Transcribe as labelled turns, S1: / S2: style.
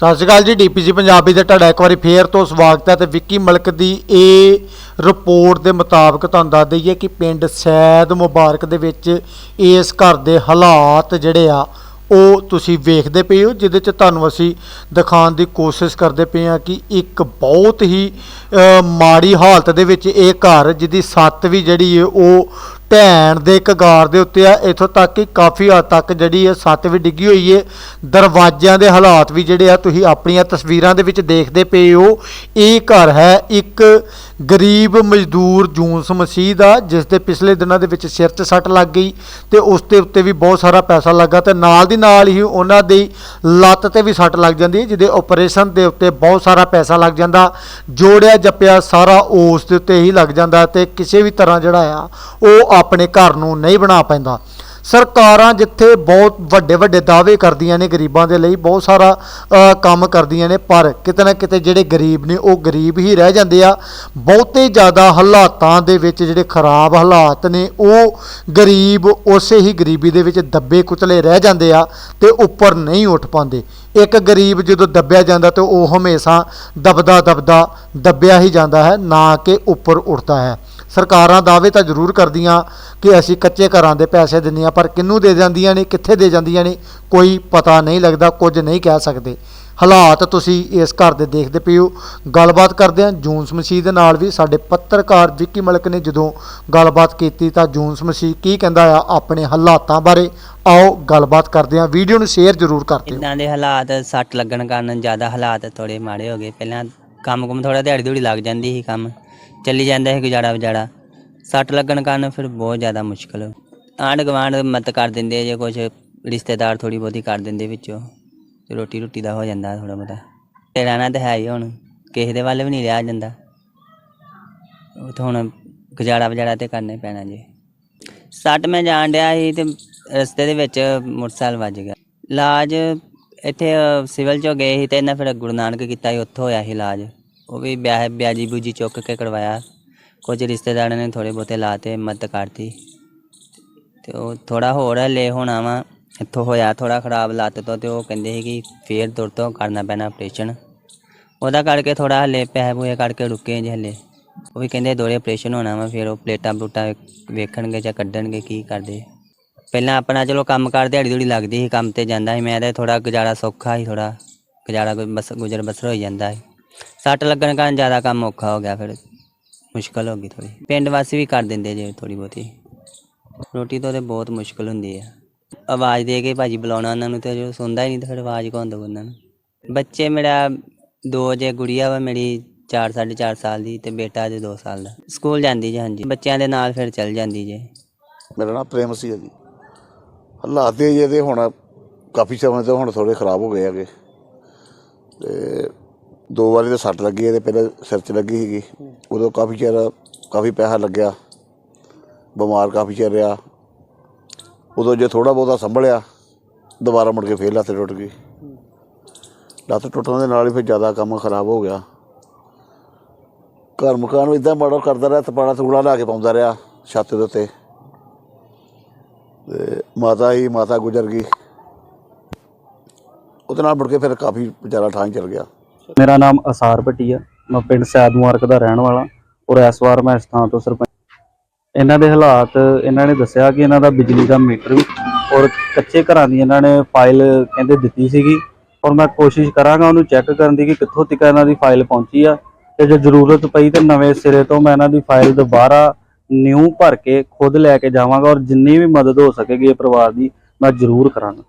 S1: ਸਤਿ ਸ਼੍ਰੀ ਅਕਾਲ ਜੀ, ਡੀਪੀਜੀ ਪੰਜਾਬੀ ਦੇ ਤੁਹਾਡਾ ਇੱਕ ਵਾਰੀ ਫੇਰ ਤੋਂ ਸਵਾਗਤ ਹੈ ਤੇ ਵਿੱਕੀ ਮਲਕ ਦੀ ਇਹ ਰਿਪੋਰਟ ਦੇ ਮੁਤਾਬਕ ਤੁਹਾਨੂੰ ਦੱਸ ਦਈਏ ਕਿ ਪਿੰਡ ਸੈਦ ਮੁਬਾਰਕ ਦੇ ਵਿੱਚ ਇਸ ਘਰ ਦੇ ਹਾਲਾਤ ਜਿਹੜੇ ਆ ਉਹ ਤੁਸੀਂ ਵੇਖਦੇ ਪਏ ਹੋ, ਜਿਹਦੇ ਚ ਤੁਹਾਨੂੰ ਅਸੀਂ ਦਿਖਾਉਣ ਦੀ ਕੋਸ਼ਿਸ਼ ਕਰਦੇ ਪਏ ਆ ਕਿ ਇੱਕ ਬਹੁਤ ਹੀ ਮਾੜੀ ਹਾਲਤ ਦੇ ਵਿੱਚ ਇਹ ਘਰ, ਜਿਹਦੀ ਛੱਤ ਵੀ ਜਿਹੜੀ ਹੈ ਉਹ ਢਹਿਣ ਦੇ ਕਗਾਰ ਦੇ ਉੱਤੇ ਆ। ਇਥੋਂ ਤੱਕ ਕਿ ਕਾਫੀ ਹੱਦ ਤੱਕ ਜਿਹੜੀ ਹੈ ਛੱਤ ਵੀ ਡਿੱਗੀ ਹੋਈ ਹੈ ਦਰਵਾਜ਼ਿਆਂ ਦੇ ਹਾਲਾਤ ਵੀ ਜਿਹੜੇ ਆ, ਤੁਸੀਂ ਆਪਣੀਆਂ ਤਸਵੀਰਾਂ ਦੇ ਵਿੱਚ ਦੇਖਦੇ ਪਏ ਹੋ। ਇਹ ਘਰ ਹੈ ਇੱਕ ਗਰੀਬ ਮਜ਼ਦੂਰ ਜੂਨਸ ਮਸੀਹ ਦਾ, ਜਿਸ ਦੇ ਪਿਛਲੇ ਦਿਨਾਂ ਦੇ ਵਿੱਚ ਸਿਰ 'ਚ ਸੱਟ ਲੱਗ ਗਈ ਤੇ ਉਸ ਦੇ ਉੱਤੇ ਵੀ ਬਹੁਤ ਸਾਰਾ ਪੈਸਾ ਲੱਗਾ ਤੇ ਨਾਲ ਦੀ ਨਾਲ ਹੀ ਉਹਨਾਂ ਦੀ ਲੱਤ ਤੇ ਵੀ ਸੱਟ ਲੱਗ ਜਾਂਦੀ ਹੈ, ਜਿਹਦੇ ਆਪਰੇਸ਼ਨ ਦੇ ਉੱਤੇ ਬਹੁਤ ਸਾਰਾ ਪੈਸਾ ਲੱਗ ਜਾਂਦਾ, ਜੋੜਿਆ ਜੱਪਿਆ ਸਾਰਾ ਉਸ ਦੇ ਉੱਤੇ ਹੀ ਲੱਗ ਜਾਂਦਾ ਤੇ ਕਿਸੇ ਵੀ ਤਰ੍ਹਾਂ ਜਿਹੜਾ ਆ, ਉਹ ਆਪਣੇ ਘਰ ਨੂੰ ਨਹੀਂ ਬਣਾ ਪੈਂਦਾ। ਸਰਕਾਰਾਂ ਜਿੱਥੇ ਬਹੁਤ ਵੱਡੇ ਵੱਡੇ ਦਾਅਵੇ ਕਰਦੀਆਂ ਨੇ ਗਰੀਬਾਂ ਦੇ ਲਈ, ਬਹੁਤ ਸਾਰਾ ਕੰਮ ਕਰਦੀਆਂ ਨੇ, ਪਰ ਕਿਤੇ ਨਾ ਕਿਤੇ ਜਿਹੜੇ ਗਰੀਬ ਨੇ, ਉਹ ਗਰੀਬ ਹੀ ਰਹਿ ਜਾਂਦੇ ਆ। ਬਹੁਤੇ ਜ਼ਿਆਦਾ ਹਾਲਾਤਾਂ ਦੇ ਵਿੱਚ ਜਿਹੜੇ ਖਰਾਬ ਹਾਲਾਤ ਨੇ, ਉਹ ਗਰੀਬ ਉਸੇ ਹੀ ਗਰੀਬੀ ਦੇ ਵਿੱਚ ਦੱਬੇ ਕੁਚਲੇ ਰਹਿ ਜਾਂਦੇ ਆ ਤੇ ਉੱਪਰ ਨਹੀਂ ਉੱਠ ਪਾਉਂਦੇ। ਇੱਕ ਗਰੀਬ ਜਦੋਂ ਦੱਬਿਆ ਜਾਂਦਾ ਤੇ ਉਹ ਹਮੇਸ਼ਾ ਦਬਦਾ ਦਬਦਾ ਦੱਬਿਆ ਹੀ ਜਾਂਦਾ ਹੈ, ਨਾ ਕਿ ਉੱਪਰ ਉੱਠਦਾ ਹੈ। ਸਰਕਾਰਾਂ ਦਾਅਵੇ ਤਾਂ ਜ਼ਰੂਰ ਕਰਦੀਆਂ ਕਿ ਅਸੀਂ ਕੱਚੇ ਘਰਾਂ ਦੇ ਪੈਸੇ ਦਿੰਦੀਆਂ ਪਰ ਕਿੰਨੂੰ ਦੇ ਜਾਂਦੀਆਂ ਨੇ, ਕਿੱਥੇ ਦੇ ਜਾਂਦੀਆਂ ਨੇ, ਕੋਈ ਪਤਾ ਨਹੀਂ ਲੱਗਦਾ, ਕੁਝ ਨਹੀਂ ਕਹਿ ਸਕਦੇ। ਹਾਲਾਤ ਤੁਸੀਂ ਇਸ ਘਰ ਦੇ ਦੇਖਦੇ ਪਏ ਹੋ। ਗੱਲਬਾਤ ਕਰਦੇ ਹਾਂ ਜੂਨਸ ਮਸੀਹ ਦੇ ਨਾਲ ਵੀ, ਸਾਡੇ ਪੱਤਰਕਾਰ ਵਿੱਕੀ ਮਲਕ ਨੇ ਜਦੋਂ ਗੱਲਬਾਤ ਕੀਤੀ ਤਾਂ ਜੂਨਸ ਮਸੀਹ ਕੀ ਕਹਿੰਦਾ ਆ, ਆਪਣੇ ਹਾਲਾਤਾਂ ਬਾਰੇ ਆਓ ਗੱਲਬਾਤ ਕਰਦੇ ਹਾਂ। ਵੀਡੀਓ ਨੂੰ ਸ਼ੇਅਰ ਜ਼ਰੂਰ ਕਰ ਦਿਓ।
S2: ਇਦਾਂ ਦੇ ਹਾਲਾਤ ਸੱਟ ਲੱਗਣ ਕਾਰਨ ਜ਼ਿਆਦਾ ਹਾਲਾਤ ਥੋੜੇ ਮਾੜੇ ਹੋ ਗਏ। ਪਹਿਲਾਂ ਕੰਮ ਕੁਮ ਥੋੜਾ ਦਿਹਾੜੀ ਦਿਹੜੀ ਲੱਗ ਜਾਂਦੀ ਸੀ ਕੰਮ। ਚੱਲੀ ਜਾਂਦਾ ਸੀ ਗੁਜ਼ਾਰਾ ਵਿਚਾਰਾ ਸੱਟ ਲੱਗਣ ਕਾਰਨ ਫਿਰ ਬਹੁਤ ਜ਼ਿਆਦਾ ਮੁਸ਼ਕਲ। ਆਂਢ ਗੁਆਂਢ ਮਤ ਕਰ ਦਿੰਦੇ ਜੇ ਕੁਝ ਰਿਸ਼ਤੇਦਾਰ ਥੋੜੀ ਬਹੁਤੀ ਕਰ ਦਿੰਦੇ ਵਿੱਚੋਂ। ਤੇ ਰੋਟੀ ਰੋਟੀ ਦਾ ਹੋ ਜਾਂਦਾ ਥੋੜਾ ਬਹੁਤਾ। ਤੇ ਰਹਿਣਾ ਤਾਂ ਹੈ ਹੀ ਹੁਣ, ਕਿਸੇ ਦੇ ਵੱਲ ਵੀ ਨਹੀਂ ਰਿਹਾ ਜਾਂਦਾ। ਉਹ ਤਾਂ ਹੁਣ ਗੁਜ਼ਾਰਾ ਵਿਚਾਰਾ ਤੇ ਕਰਨੇ ਪੈਣਾ ਜੀ। ਸੱਟ ਮੈਂ ਜਾਣ ਡਿਆ ਸੀ ਤੇ ਰਸਤੇ ਦੇ ਵਿੱਚ ਮੋਟਰਸਾਈਕਲ ਵੱਜ ਗਿਆ। ਇਲਾਜ ਇੱਥੇ ਸਿਵਲ ਚੋਂ ਗਏ ਸੀ ਤੇ ਇਹਨਾਂ ਫਿਰ ਗੁਰੂ ਨਾਨਕ ਕੀਤਾ ਸੀ, ਉੱਥੋਂ ਹੋਇਆ ਸੀ ਇਲਾਜ। ਉਹ ਵੀ ਵਿਆਹ ਵਿਆਜੀ ਬੂਜੀ ਚੁੱਕ ਕੇ ਕਰਵਾਇਆ ਕੁਝ ਰਿਸ਼ਤੇਦਾਰਾਂ ਨੇ ਥੋੜੇ ਬਹੁਤੇ ਲਾਤੇ ਮਦਦ ਕਰਤੀ। ਤੇ ਉਹ ਥੋੜਾ ਹੋਰ ਹਲੇ ਹੋਣਾ ਵਾ, ਇੱਥੋਂ ਹੋਇਆ ਥੋੜਾ ਖਰਾਬ ਲੱਤ ਤੋਂ ਤੇ ਉਹ ਕਹਿੰਦੇ ਸੀ ਕਿ ਫੇਰ ਦੁਰ ਤੋਂ ਕਰਨਾ ਪੈਣਾ ਆਪਰੇਸ਼ਨ ਉਹਦਾ ਕਰਕੇ ਥੋੜਾ ਹਲੇ ਪੈਸੇ ਪੂਏ ਕਰਕੇ ਰੁਕੇ ਜੇ ਹਲੇ। ਉਹ ਵੀ ਕਹਿੰਦੇ ਦੋਰੇ ਆਪਰੇਸ਼ਨ ਹੋਣਾ ਵਾ, ਫਿਰ ਉਹ ਪਲੇਟਾਂ ਪਲੂਟਾਂ ਵੇਖਣਗੇ ਜਾਂ ਕੱਢਣਗੇ ਕੀ ਕਰਦੇ। ਪਹਿਲਾਂ ਆਪਣਾ ਚਲੋ ਕੰਮ ਕਰ ਦਿਹਾੜੀ ਦੂੜੀ ਲੱਗਦੀ ਸੀ, ਕੰਮ ਤੇ ਜਾਂਦਾ ਸੀ। ਮੈਂ ਤਾਂ ਥੋੜਾ ਗੁਜ਼ਾਰਾ ਸੌਖਾ ਸੀ ਥੋੜਾ ਗੁਜ਼ਾਰਾ ਕੋਈ ਬਸ, ਗੁਜ਼ਰ ਬਸਰ ਹੋ ਜਾਂਦਾ ਸੀ। ਸੱਟ ਲੱਗਣ ਕਾਰਨ ਜ਼ਿਆਦਾ ਕੰਮ ਔਖਾ ਹੋ ਗਿਆ, ਫਿਰ ਮੁਸ਼ਕਲ ਹੋ ਗਈ ਥੋੜੀ ਪਿੰਡ ਵਾਸੀ ਵੀ ਕਰ ਦਿੰਦੇ ਜੇ ਥੋੜੀ ਬਹੁਤੀ। ਰੋਟੀ ਤੋਂ ਤੇ ਬਹੁਤ ਮੁਸ਼ਕਲ ਹੁੰਦੀ ਹੈ ਆਵਾਜ਼ ਦੇ ਕੇ ਭਾਜੀ ਬੁਲਾਉਣਾ ਉਹਨਾਂ ਨੂੰ ਤੇ ਜੋ ਸੁਣਦਾ ਹੀ ਨਹੀਂ ਤੇ ਫਿਰ ਆਵਾਜ਼ ਕੌਣ ਦਊ ਉਹਨਾਂ ਨੂੰ? ਬੱਚੇ ਮੇਰਾ ਦੋ ਜੇ ਗੁੜੀਆ ਵਾ, ਮੇਰੀ 4 4.5 ਸਾਲ ਦੀ ਤੇ ਬੇਟਾ ਜੇ 2 ਸਾਲ ਦਾ। ਸਕੂਲ ਜਾਂਦੀ ਜੇ, ਹਾਂਜੀ। ਬੱਚਿਆਂ ਦੇ ਨਾਲ ਫਿਰ ਚੱਲ ਜਾਂਦੀ ਜੇ।
S3: ਮੇਰਾ ਨਾਮ ਪ੍ਰੇਮ ਸੀ ਜੀ। ਹਾਲਾਤ ਦੇ ਜਿਹਦੇ ਹੁਣ ਕਾਫੀ ਸਮੇਂ ਤੋਂ ਹੁਣ ਥੋੜੇ ਖਰਾਬ ਹੋ ਗਏ ਹੈਗੇ। ਤੇ ਦੋ ਵਾਰੀ ਤਾਂ ਸੱਟ ਲੱਗੀ ਇਹਦੇ ਪਹਿਲਾਂ ਸਿਰ 'ਚ ਲੱਗੀ ਸੀਗੀ। ਉਦੋਂ ਕਾਫੀ ਚਿਰ ਕਾਫੀ ਪੈਸਾ ਲੱਗਿਆ। ਬਿਮਾਰ ਕਾਫੀ ਚਿਰ ਰਿਹਾ। ਉਦੋਂ ਜੇ ਥੋੜਾ ਬਹੁਤਾ ਸੰਭਲਿਆ, ਦੁਬਾਰਾ ਮੁੜ ਕੇ ਫੇਰ ਲੱਤ ਟੁੱਟ ਗਈ। ਲੱਤ ਟੁੱਟਣ ਦੇ ਨਾਲ ਹੀ ਫਿਰ ਜ਼ਿਆਦਾ ਕੰਮ ਖਰਾਬ ਹੋ ਗਿਆ। ਘਰ ਮਕਾਨ ਇਦਾਂ ਮਾੜਾ ਕਰਦਾ ਰਿਹਾ ਤਪਾੜਾ ਥੂੜਾ ਲਾ ਕੇ ਪਾਉਂਦਾ ਰਿਹਾ ਛੱਤ ਦੇ ਉੱਤੇ। ਤੇ ਮਾਤਾ ਹੀ ਮਾਤਾ ਗੁਜ਼ਰ ਗਈ। ਉਹਦੇ ਨਾਲ ਮੁੜ ਕੇ ਫਿਰ ਕਾਫੀ ਵਿਚਾਰਾ ਠਾਂ ਚਲ ਗਿਆ।
S4: ਮੇਰਾ ਨਾਮ ਅਸਾਰ ਭੱਟੀ ਆ। ਮੈਂ ਪਿੰਡ ਸੈਦ ਮੁਬਾਰਕ ਦਾ ਰਹਿਣ ਵਾਲਾ। ਔਰ ਇਸ ਵਾਰ ਮੈਂ ਇਸ ਥਾਂ ਤੋਂ ਸਰਪੰਚ। ਇਹਨਾਂ ਦੇ ਹਾਲਾਤ, ਇਹਨਾਂ ਨੇ ਦੱਸਿਆ ਕਿ ਇਹਨਾਂ ਦਾ ਬਿਜਲੀ ਦਾ ਮੀਟਰ ਵੀ ਔਰ ਕੱਚੇ ਘਰਾਂ ਦੀ ਇਹਨਾਂ ਨੇ ਫਾਈਲ ਕਹਿੰਦੇ ਦਿੱਤੀ ਸੀਗੀ। ਔਰ ਮੈਂ ਕੋਸ਼ਿਸ਼ ਕਰਾਂਗਾ ਉਹਨੂੰ ਚੈੱਕ ਕਰਨ ਦੀ ਕਿ ਕਿੱਥੋਂ ਤੱਕ ਇਹਨਾਂ ਦੀ ਫਾਈਲ ਪਹੁੰਚੀ ਆ। ਤੇ ਜੇ ਜ਼ਰੂਰਤ ਪਈ ਤੇ ਨਵੇਂ ਸਿਰੇ ਤੋਂ ਮੈਂ ਇਹਨਾਂ ਦੀ ਫਾਈਲ ਦੁਬਾਰਾ ਨਿਊ ਭਰ ਕੇ ਖੁਦ ਲੈ ਕੇ ਜਾਵਾਂਗਾ। ਔਰ ਜਿੰਨੀ ਵੀ ਮਦਦ ਹੋ ਸਕੇਗੀ ਇਹ ਪਰਿਵਾਰ ਦੀ, ਮੈਂ ਜ਼ਰੂਰ ਕਰਾਂਗਾ।